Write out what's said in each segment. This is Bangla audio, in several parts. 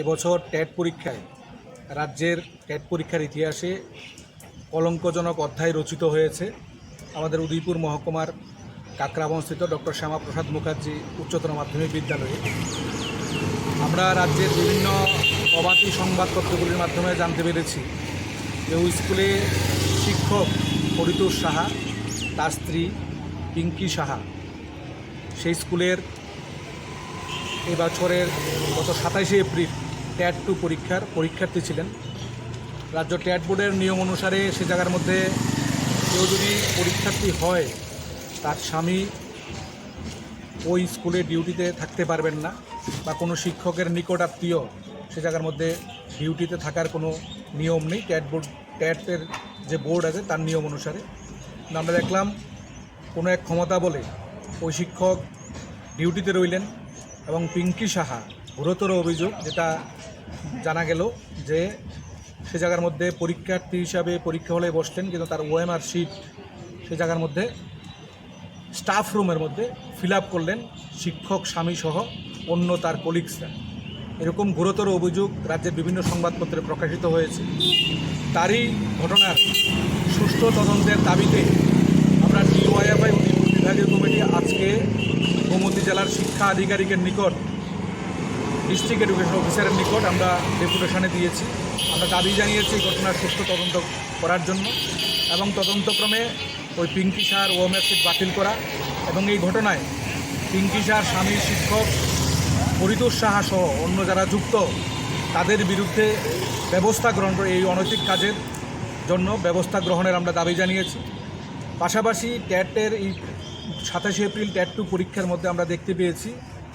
এবছর ট্যাট পরীক্ষায় রাজ্যের ট্যাট পরীক্ষার ইতিহাসে কলঙ্কজনক অধ্যায় রচিত হয়েছে। আমাদের উদয়পুর মহকুমার কাকরাবনস্থিত ডক্টর শ্যামাপ্রসাদ মুখার্জি উচ্চতর মাধ্যমিক বিদ্যালয়ে। আমরা রাজ্যের বিভিন্ন অবাতি সংবাদপত্রগুলির মাধ্যমে জানতে পেরেছি যে ওই স্কুলে শিক্ষক পরিতোষ সাহা, তার স্ত্রী পিঙ্কি সাহা, সেই স্কুলের এই বছরের গত সাতাইশে এপ্রিল ট্যাট টু পরীক্ষার পরীক্ষার্থী ছিলেন। রাজ্য ট্যাট বোর্ডের নিয়ম অনুসারে সে জায়গার মধ্যে কেউ যদি পরীক্ষার্থী হয়, তার স্বামী ওই স্কুলে ডিউটিতে থাকতে পারবেন না বা কোনো শিক্ষকের নিকট আত্মীয় সে জায়গার মধ্যে ডিউটিতে থাকার কোনো নিয়ম নেই। ট্যাট বোর্ড ট্যাটের যে বোর্ড আছে, তার নিয়ম অনুসারে আমরা দেখলাম কোনো এক ক্ষমতা বলে ওই শিক্ষক ডিউটিতে রইলেন এবং পিঙ্কি সাহা গুরুতর অভিযোগ, যেটা জানা গেল যে সে জায়গার মধ্যে পরীক্ষার্থী হিসাবে পরীক্ষা হলে বসতেন, কিন্তু তার ওএমআর শিট সে জায়গার মধ্যে স্টাফ রুমের মধ্যে ফিল আপ করলেন শিক্ষক, স্বামী সহ অন্য তার কলিগসরা এরকম গুরুতর অভিযোগ রাজ্যের বিভিন্ন সংবাদপত্রে প্রকাশিত হয়েছে। তারই ঘটনার সুষ্ঠু তদন্তের দাবিতে আমরা ডিওয়াইএফআই বিভাগীয় কমিটি, আজকে গোমতী জেলার শিক্ষা আধিকারিকের নিকট ডিস্ট্রিক্ট এডুকেশন অফিসারের নিকট আমরা ডেপুটেশনে দিয়েছি। আমরা দাবি জানিয়েছি ঘটনার সুষ্ঠু তদন্ত করার জন্য এবং তদন্তক্রমে ওই পিঙ্কি সার ওএমএস সিট বাতিল করা এবং এই ঘটনায় পিঙ্কি সার স্বামী শিক্ষক পরিতোষ সাহা সহ অন্য যারা যুক্ত, তাদের বিরুদ্ধে ব্যবস্থা গ্রহণ করে এই অনৈতিক কাজের জন্য ব্যবস্থা গ্রহণের আমরা দাবি জানিয়েছি। পাশাপাশি ট্যাটের এই সাতাশে এপ্রিল ট্যাট টু পরীক্ষার মধ্যে আমরা দেখতে পেয়েছি,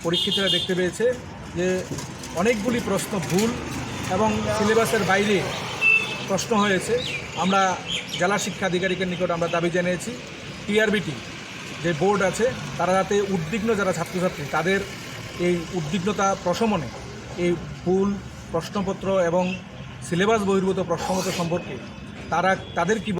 পরীক্ষিতরা দেখতে পেয়েছে যে অনেকগুলি প্রশ্ন ভুল এবং সিলেবাসের বাইরে প্রশ্ন হয়েছে। আমরা জেলা শিক্ষা আধিকারিকের নিকট আমরা দাবি জানিয়েছি। টিআরবিটি যে বোর্ড আছে, তারা যাতে উদ্বিগ্ন যারা ছাত্রছাত্রী, তাদের এই উদ্বিগ্নতা প্রশমনে এই ভুল প্রশ্নপত্র এবং সিলেবাস বহির্ভূত প্রশ্নপত্র সম্পর্কে তারা, তাদের কি